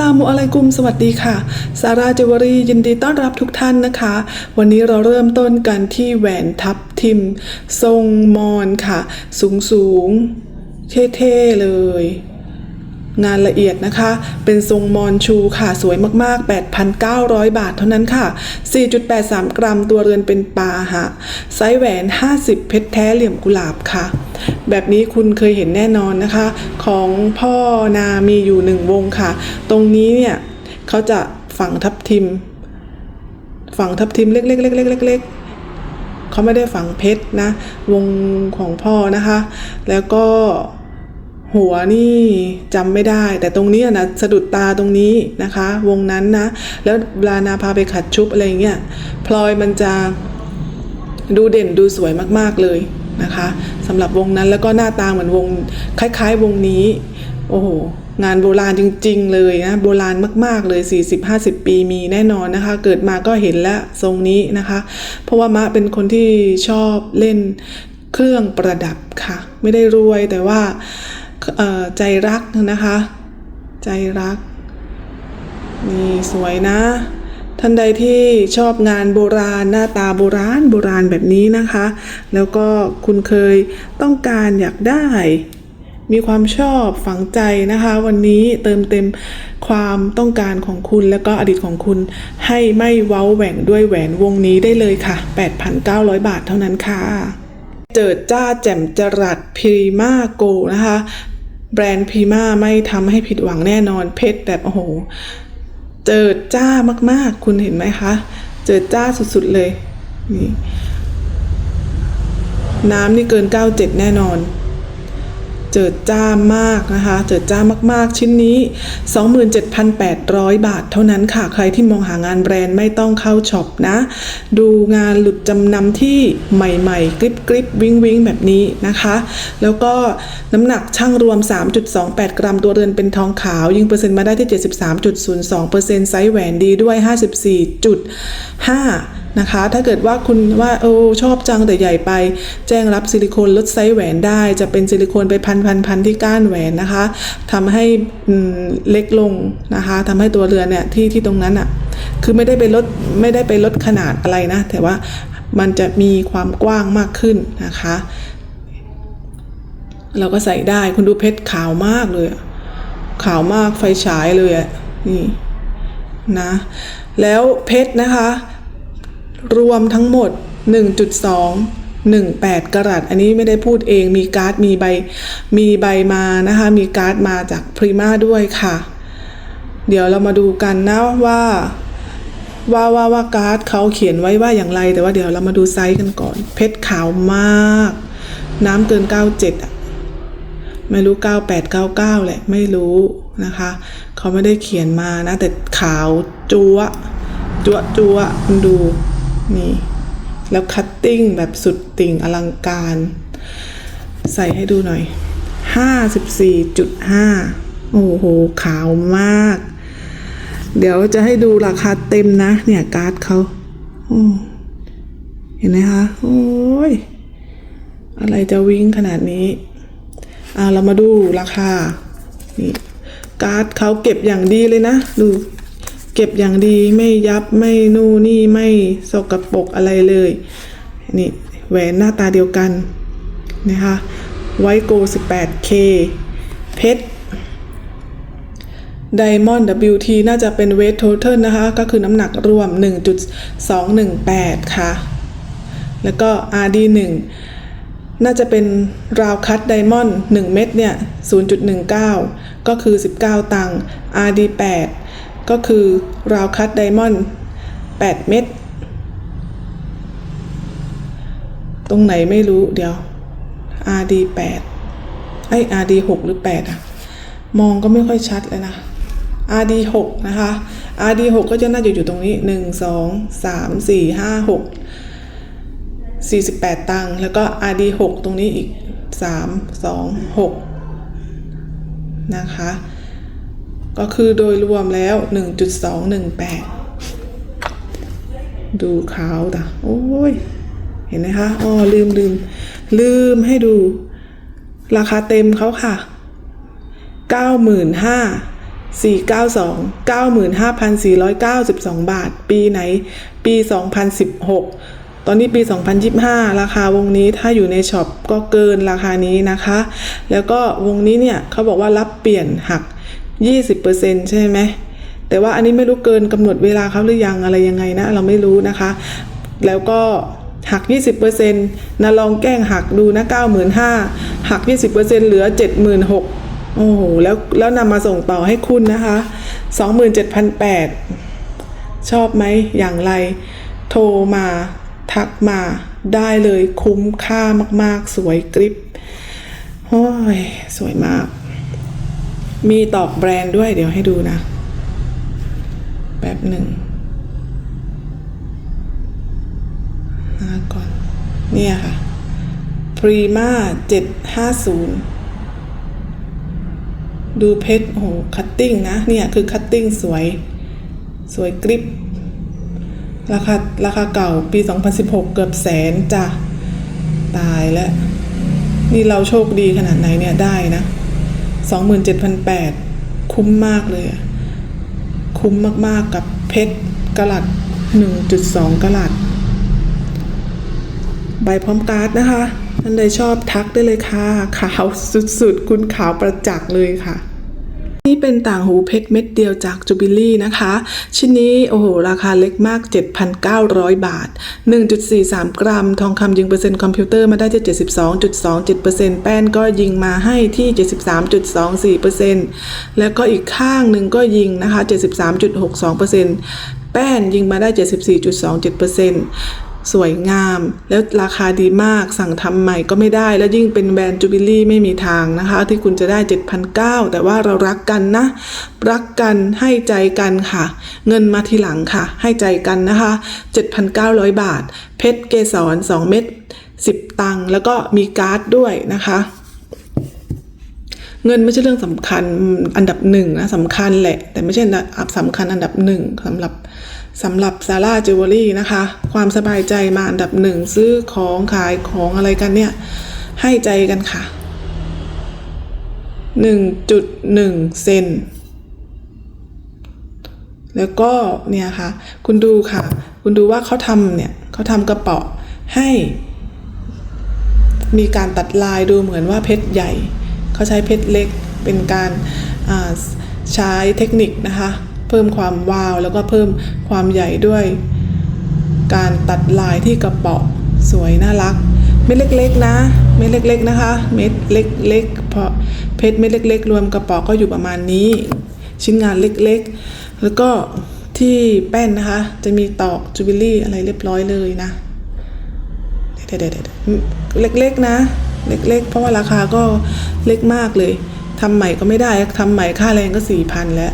ลามุอะลัยกุมสวัสดีค่ะซาราเจวรียินดีต้อนรับทุกท่านนะคะ วันนี้เราเริ่มต้นกันที่แหวนทับทิม ทรงมอนค่ะ สูงสูงเท่ๆเลย งานละเอียดนะคะ เป็นทรงมอนชูค่ะ สวยมากๆ 8,900 บาทเท่านั้นค่ะ 4.83 กรัมตัวเรือนเป็นปลาฮะไซส์แหวน 50 เพชรแท้เหลี่ยมกุหลาบค่ะ แบบนี้คุณเคยเห็นแน่นอนนะคะ ของพ่อนามีอยู่หนึ่งวงค่ะ ตรงนี้เนี่ยเขาจะฝังทับทิม ฝังทับทิมเล็กๆๆๆๆๆเขาไม่ได้ฝังเพชรนะ วงของพ่อนะคะ แล้วก็ หัวนี่จำไม่ได้ แต่ตรงนี้นะสะดุดตาตรงนี้นะคะ วงนั้นนะ แล้วเวลานาพาไปขัดชุบอะไรเงี้ยพลอยมันจะดูเด่นดูสวยมากๆเลยนะคะสำหรับวงนั้นแล้วก็หน้าตาเหมือนวงคล้าย ๆ วงนี้ โอ้โหงานโบราณจริง ๆ เลยนะโบราณมากๆเลย 40-50 ปีมีแน่นอนนะคะ เกิดมาก็เห็นแล้วทรงนี้นะคะ เพราะว่ามะเป็นคนที่ชอบเล่นเครื่องประดับค่ะ ไม่ได้รวยแต่ว่า ใจรักนะคะ ใจรัก นี่สวยนะ ท่านใดที่ชอบงานโบราณหน้าตาโบราณโบราณแบบนี้นะคะ แล้วก็คุณเคยต้องการอยากได้ มีความชอบฝังใจนะคะ วันนี้เติมเต็มความต้องการของคุณแล้วก็อดีตของคุณ ให้ไม่เว้าแหว่งด้วยแหวนวงนี้ได้เลยค่ะ 8,900 บาทเท่านั้นค่ะเจิดจ้าแจ่มจรัสพรีมาโกนะคะ แบรนด์พีมาไม่ทำให้ผิดหวังแน่นอนเพชรแบบโอ้โห เจิดจ้ามากๆ คุณเห็นไหมคะ เจิดจ้าสุดๆเลย นี่ น้ำนี่เกิน 97 แน่นอน เจิดจ้ามากนะคะ เจิดจ้ามากๆ ชิ้นนี้ 27,800 บาทเท่านั้นค่ะ ใครที่มองหางานแบรนด์ไม่ต้องเข้าช็อปนะ ดูงานหลุดจำนำที่ใหม่ๆ กริบกริบวิงวิงแบบนี้นะคะ แล้วก็น้ำหนักช่างรวม 3.28 กรัม ตัวเรือนเป็นทองขาว ยิงเปอร์เซ็นต์มาได้ที่ 73.02เปอร์เซ็นต์ไซส์แหวนดีด้วย 54.5 นะคะ ถ้าเกิดว่าคุณว่าโอ้ชอบจังแต่ใหญ่ไป แจ้งรับซิลิโคนลดไซส์แหวนได้ จะเป็นซิลิโคนไปพันพันพันที่ก้านแหวนนะคะทำให้เล็กลงนะคะทำให้ตัวเรือนเนี่ยที่ที่ตรงนั้นอะ่ะคือไม่ได้ไปลดไม่ได้ไปลดขนาดอะไรนะ แต่ว่ามันจะมีความกว้างมากขึ้นนะคะ เราก็ใส่ได้คุณดูเพชรขาวมากเลยขาวมากไฟฉายเลยอะนี่นะ แล้วเพชรนะคะ รวมทั้งหมด 1.2 18กรัตอันนี้ไม่ได้พูดเองมีการ์ดมีใบมีใบมานะคะมีการ์ดมาจากพรีมาด้วยค่ะ เดี๋ยวเรามาดูกันนะว่า ว่าว่าว่าการ์ดเขาเขียนไว้ว่าอย่างไร แต่ว่าเดี๋ยวเรามาดูไซส์กันก่อน เพชรขาวมาก น้ำเกิน 97อะไม่รู้ 98 99 แหละ ไม่รู้นะคะ เขาไม่ได้เขียนมานะ แต่ขาวจัวจัวจัวดู นี่ แล้วคัตติ้งแบบสุดติ่งอลังการ ใส่ให้ดูหน่อย 54.5 โอ้โห ขาวมาก เดี๋ยวจะให้ดูราคาเต็มนะ เนี่ยการ์ดเขาเห็นไหมคะ โอ้ย อะไรจะวิ่งขนาดนี้อ่าเรามาดูราคา นี่การ์ดเขาเก็บอย่างดีเลยนะ ดู เก็บอย่างดีไม่ยับไม่นู่นี่ไม่สกปรกอะไรเลยนี่แหวนหน้าตาเดียวกันนะคะไวโก 18K เพชร Diamond WT น่าจะเป็น weight total นะคะ ก็คือน้ำหนักรวม 1.218 ค่ะ แล้วก็ RD1 น่าจะเป็นราวคัตไดมอนด์1เม็ดเนี่ย 0.19 ก็คือ 19 ตังค์ RD8 ก็คือราวคัตไดมอนด์8 เม็ด ตรงไหนไม่รู้เดี๋ยว RD8 ไอ้ RD6 หรือ 8 อะ มองก็ไม่ค่อยชัดเลยนะ RD6 นะคะ RD6 ก็จะน่าจะอยู่ตรงนี้ 1 2 3 4 5 6 48 ตังค์แล้วก็ RD 6ตรงนี้อีก 3 2 6 นะคะ ก็คือโดยรวมแล้ว 1.218 ดูขาวตะโอ้ย เห็นไหมคะอ๋อลืมลืม ลืมให้ดู ราคาเต็มเขาค่ะ 95,000 492 95,492 บาท ปีไหน ปี 2016 ตอนนี้ปี 2025 ราคาวงนี้ถ้าอยู่ในช็อปก็เกินราคานี้นะคะ แล้วก็วงนี้เนี่ยเขาบอกว่ารับเปลี่ยนหัก 20%ใช่ไหมแต่ว่าอันนี้ไม่รู้เกินกำหนดเวลาเขาหรือยังอะไรยังไงนะ เราไม่รู้นะคะ แล้วก็หัก 20%นะลองแกล้งหักดูนะ 95,000หัก 20%เหลือ 76,000โอ้โหแล้วแล้วนำมาส่งต่อให้คุณนะคะ 27,800 ชอบไหมอย่างไร โทรมาทักมาได้เลยคุ้มค่ามาก ๆ สวยกริบโอ้ย สวยมาก มีตอกแบรนด์ด้วยเดี๋ยวให้ดูนะ แป๊บหนึ่งหาก่อน เนี่ยค่ะ Prima 750ดูเพชรโอ้โหคัตติ้งนะ เนี่ย คือคัตติ้งสวย สวยกริบราคา ราคาเก่าปี 2016 เกือบแสนจ้ะ ตายแล้ว นี่เราโชคดีขนาดไหนเนี่ยได้นะ 27,800 คุ้มมากเลย คุ้มมากๆกับเพชรกะลัด 1.2กะลัด ใบพร้อมการ์ดนะคะท่านใดชอบทักได้เลยค่ะ ขาวสุดๆ คุณขาวประจักษ์เลยค่ะ เป็นต่างหูเพชรเม็ดเดียวจากจูบิลี่นะคะ ชิ้นนี้โอ้โหราคาเล็กมาก 7,900 บาท 1.43 กรัม ทองคำยิงเปอร์เซ็นต์คอมพิวเตอร์มาได้ที่72.27%แป้นก็ยิงมาให้ที่ 73.24%แล้วก็อีกข้างหนึ่งก็ยิงนะคะ 73.62%แป้นยิงมาได้ 74.27% สวยงาม แล้วราคาดีมากสั่งทำใหม่ก็ไม่ได้ แล้วยิ่งเป็นแบรนด์จูบิลี่ไม่มีทางนะคะ ที่คุณจะได้ 7,900 แต่ว่าเรารักกันนะ รักกันให้ใจกันค่ะ เงินมาทีหลังค่ะ ให้ใจกันนะคะ 7,900 บาท เพชรเกสร 2 เม็ด10 ตังค์แล้วก็มีการ์ดด้วยนะคะเงินไม่ใช่เรื่องสำคัญอันดับหนึ่งนะสำคัญแหละ แต่ไม่ใช่สำคัญอันดับหนึ่งสำหรับ สำหรับซาร่าจิวเวลรี่นะคะ ความสบายใจมาอันดับหนึ่งซื้อของขายของอะไรกันเนี่ย ให้ใจกันค่ะหนึ่งจุดหนึ่งเซนแล้วก็เนี่ยค่ะ คุณดูค่ะ คุณดูว่าเขาทำเนี่ยเขาทำกระเป๋าให้ มีการตัดลายดูเหมือนว่าเพชรใหญ่ เขาใช้เพชรเล็กเป็นการใช้เทคนิคนะคะ เพิ่มความวาว แล้วก็เพิ่มความใหญ่ด้วย การตัดลายที่กระเป๋าสวยน่ารัก เม็ดเล็กๆ นะ เม็ดเล็กๆนะคะ เม็ดเล็กๆเพราะเพชรเม็ดเล็ก ๆ รวมกระเป๋าก็อยู่ประมาณนี้ ชิ้นงานเล็กๆ แล้วก็ที่แป้นนะคะ จะมีตอกจูบิลี่อะไรเรียบร้อยเลยนะเดี๋ยวๆๆเล็กๆนะ เล็กๆ เพราะว่าราคาก็เล็กมากเลยทำใหม่ก็ไม่ได้ทำใหม่ค่าแรงก็สี่พันแล้ว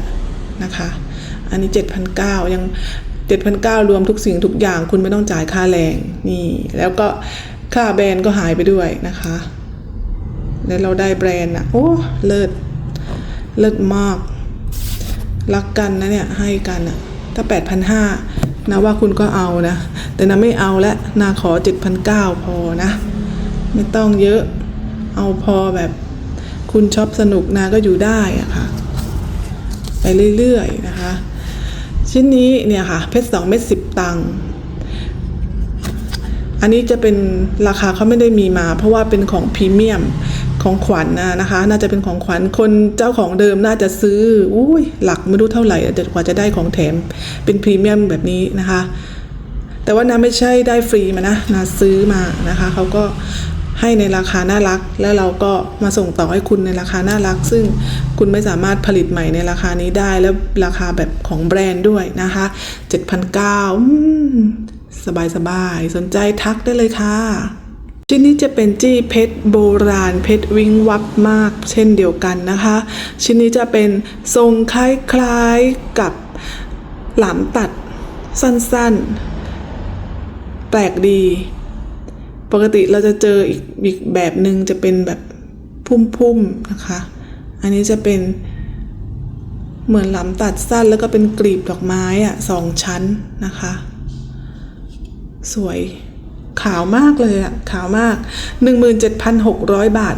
นะคะ อันนี้เจ็ดพันเก้ายังเจ็ดพันเก้ารวมทุกสิ่งทุกอย่างคุณไม่ต้องจ่ายค่าแรงนี่ แล้วก็ค่าแบรนด์ก็หายไปด้วยนะคะ แล้วเราได้แบรนด์อะโอ้ เลิศ เลิศมาก รักกันนะเนี่ย ให้กันอะถ้าแปดพันห้านะว่าคุณก็เอานะ แต่นะไม่เอาและนาขอเจ็ดพันเก้าพอนะ ไม่ต้องเยอะเอาพอแบบคุณชอบสนุกนาก็อยู่ได้อะค่ะ ไปเรื่อยๆนะคะ ชิ้นนี้เนี่ยค่ะ เพชรสองเม็ดสิบตังค์อันนี้จะเป็นราคาเขาไม่ได้มีมา เพราะว่าเป็นของพรีเมียมของขวัญนะนะคะ น่าจะเป็นของขวัญคนเจ้าของเดิมน่าจะซื้ออุ้ยหลักไม่รู้เท่าไหร่แต่กว่าจะได้ของแถมเป็นพรีเมียมแบบนี้นะคะ แต่ว่านาไม่ใช่ได้ฟรีมานะนาซื้อมานะคะเขาก็ ให้ในราคาน่ารัก แล้วเราก็มาส่งต่อให้คุณในราคาน่ารัก ซึ่งคุณไม่สามารถผลิตใหม่ในราคานี้ได้ แล้วราคาแบบของแบรนด์ด้วยนะคะ7,900อืมสบายสบายๆสนใจทักได้เลยค่ะชิ้นนี้จะเป็นจี้เพชรโบราณเพชรวิงวับมาก เช่นเดียวกันนะคะ ชิ้นนี้จะเป็นทรงคล้ายๆกับหลามตัดสั้นๆ แปลกดี ปกติเราจะเจออีกอีกแบบหนึ่งจะเป็นแบบพุ่มๆนะคะ อันนี้จะเป็นเหมือนหลามตัดสั้นแล้วก็เป็นกลีบดอกไม้อะสองชั้นนะคะ สวยขาวมากเลยอะขาวมาก 17,600 บาท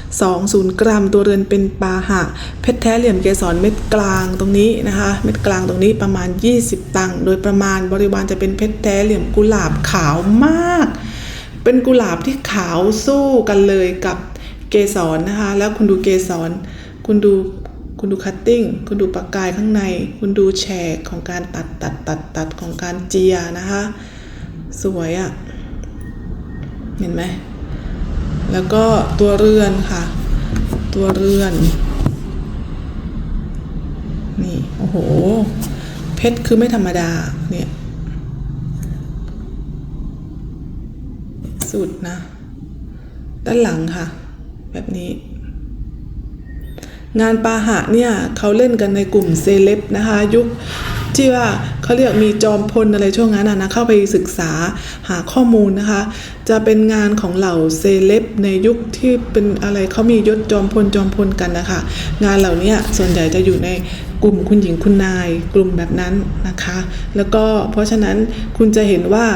5.20 กรัม ตัวเรือนเป็นปาหะ เพชรแท้เหลี่ยมเกสรเม็ดกลางตรงนี้นะคะ เม็ดกลางตรงนี้ประมาณ 20 ตังค์โดยประมาณบริวารจะเป็นเพชรแท้เหลี่ยมกุหลาบขาวมาก เป็นกุหลาบที่ขาวสู้กันเลยกับเกสรนะคะ แล้วคุณดูเกสร คุณดูคุณดูคัตติ้ง คุณดูประกายข้างใน คุณดูแฉกของการตัดตัดตัดตัดของการเจียนะคะ สวยอะ่ะ เห็นไหม แล้วก็ตัวเรือนค่ะ ตัวเรือน นี่ โอ้โห เพชรคือไม่ธรรมดา เนี่ย สุดนะ ด้านหลังค่ะ แบบนี้ งานปาหะเนี่ยเขาเล่นกันในกลุ่มเซเลบนะคะ ยุค ที่ว่าเขาเรียกมีจอมพลอะไรช่วงนั้นนะนะเข้าไปศึกษาหาข้อมูลนะคะ จะเป็นงานของเหล่าเซเลบในยุคที่เป็นอะไรเขามียศจอมพลจอมพลกันนะคะ งานเหล่านี้ส่วนใหญ่จะอยู่ในกลุ่มคุณหญิงคุณนายกลุ่มแบบนั้นนะคะ แล้วก็เพราะฉะนั้นคุณจะเห็นว่า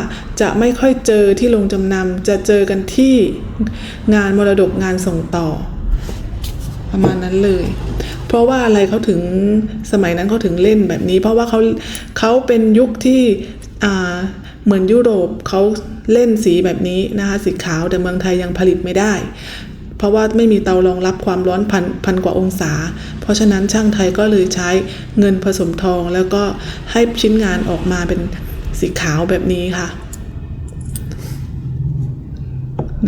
จะไม่ค่อยเจอที่โรงจำนำจะเจอกันที่งานมรดกงานส่งต่อ ประมาณนั้นเลย เพราะว่าอะไรเขาถึงสมัยนั้นเขาถึงเล่นแบบนี้ เพราะว่าเขาเขาเป็นยุคที่เหมือนยุโรปเขาเล่นสีแบบนี้นะคะสีขาวแต่เมืองไทยยังผลิตไม่ได้ เพราะว่าไม่มีเตารองรับความร้อนพันพันกว่าองศา เพราะฉะนั้นช่างไทยก็เลยใช้เงินผสมทอง แล้วก็ให้ชิ้นงานออกมาเป็นสีขาวแบบนี้ค่ะ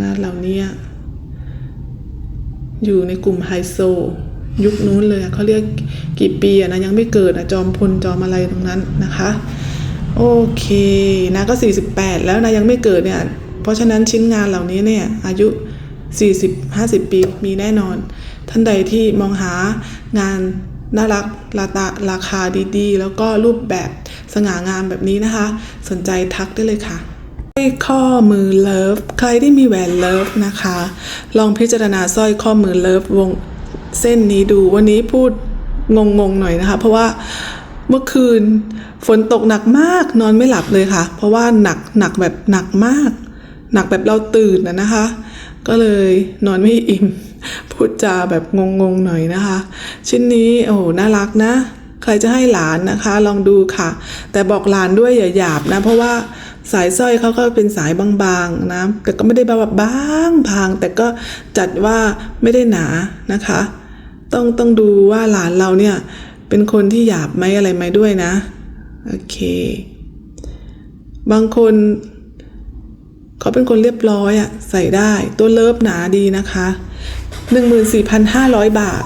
งานเหล่านี้อยู่ในกลุ่มไฮโซ ยุคนู้นเลยเขาเรียกกี่ปีอะนะยังไม่เกิดอะจอมพลจอมอะไรตรงนั้นนะคะโอเคนะก็ 48 แล้วนะยังไม่เกิดเนี่ยเพราะฉะนั้นชิ้นงานเหล่านี้เนี่ยอายุ 40 50 ปีมีแน่นอน ท่านใดที่มองหางานน่ารักราตาราคาดีๆ แล้วก็รูปแบบสง่างามแบบนี้นะคะ สนใจทักได้เลยค่ะสร้อยข้อมือเลิฟใครที่มีแหวนเลิฟนะคะ ลองพิจารณาสร้อยข้อมือเลิฟวง เส้นนี้ดูวันนี้พูดงงๆหน่อยนะคะ เพราะว่าเมื่อคืนฝนตกหนักมากนอนไม่หลับเลยค่ะ เพราะว่าหนักหนักแบบหนักมาก หนักแบบเราตื่นนะนะคะ ก็เลยนอนไม่อิ่ม พูดจาแบบงงๆหน่อยนะคะ ชิ้นนี้โอ้โหน่ารักนะ ใครจะให้หลานนะคะ ลองดูค่ะ แต่บอกหลานด้วยอย่าหยาบนะ เพราะว่าสายสร้อยเขาก็เป็นสายบางๆนะแต่ก็ไม่ได้แบบบางพางแต่ก็จัดว่าไม่ได้หนานะคะ ต้องต้องดูว่าหลานเราเนี่ย เป็นคนที่หยาบไหมอะไรไหมด้วยนะ โอเค บางคนเขาเป็นคนเรียบร้อยอะใส่ได้ตัวเลิฟหนาดีนะคะ 14,500 บาท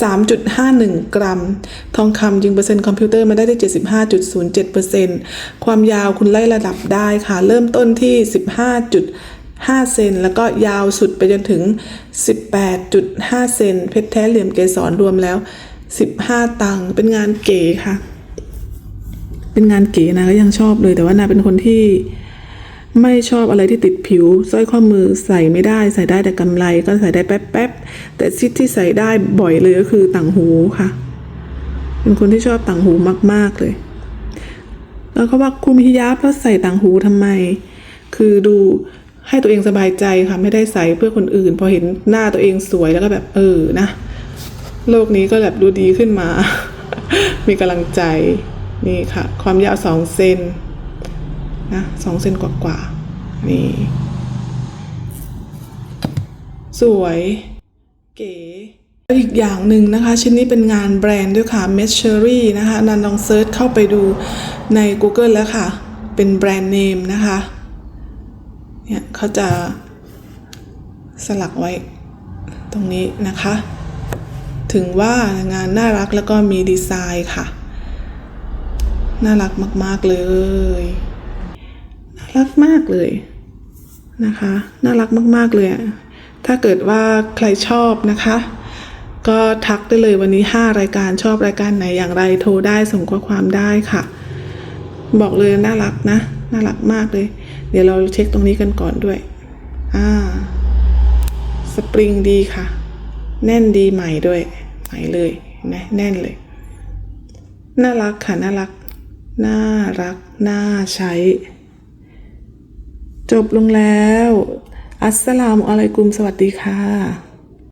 3.51 กรัม ทองคำยิงเปอร์เซ็นต์คอมพิวเตอร์มาได้ที่75.07%ความยาวคุณไล่ระดับได้ค่ะ เริ่มต้นที่ 5 เซน แล้วก็ยาวสุดไปจนถึง 18.5 เซน เพชรแท้เหลี่ยมเกสรรวมแล้ว 15 ตังค์เป็นงานเก๋ค่ะ เป็นงานเก๋นะก็ยังชอบเลยแต่ว่านาเป็นคนที่ไม่ชอบอะไรที่ติดผิวสร้อยข้อมือใส่ไม่ได้ ใส่ได้แต่กำไรก็ใส่ได้แป๊บๆแต่ซิที่ใส่ได้บ่อยเลยก็คือต่างหูค่ะ เป็นคนที่ชอบต่างหูมากๆเลย แล้วก็ว่าคุมฮิญาบแล้วใส่ต่างหูทำไม คือดู ให้ตัวเองสบายใจค่ะไม่ได้ใส่เพื่อคนอื่น พอเห็นหน้าตัวเองสวยแล้วก็แบบเออนะ โลกนี้ก็แบบดูดีขึ้นมา มีกำลังใจนี่ค่ะ ความยาวสองเซนนะสองเซนกว่าๆนี่ สวย เก๋แล้วอีกอย่างหนึ่งนะคะ ชิ้นนี้เป็นงานแบรนด์ด้วยค่ะ m e s h e r y นะคะนันลองเซิร์ชเข้าไปดูใน Google แล้วค่ะ เป็นแบรนด์เนมนะคะ เนี่ยเขาจะสลักไว้ตรงนี้นะคะ ถึงว่างานน่ารักแล้วก็มีดีไซน์ค่ะ น่ารักมาก ๆ เลย น่ารักมากเลยนะคะ น่ารักมาก ๆ เลย ถ้าเกิดว่าใครชอบนะคะ ก็ทักได้เลยวันนี้ 5 รายการชอบรายการไหนอย่างไรโทรได้ส่งข้อความได้ค่ะ บอกเลยน่ารักนะ น่ารักมากเลย เดี๋ยวเราเช็คตรงนี้กันก่อนด้วย อ่า สปริงดีค่ะ แน่นดีใหม่ด้วย ใหม่เลยนไหมแน่นเลย น่ารักค่ะ น่ารัก น่ารัก น่าใช้ จบลงแล้ว อัสสลามอะลัยกุม สวัสดีค่ะ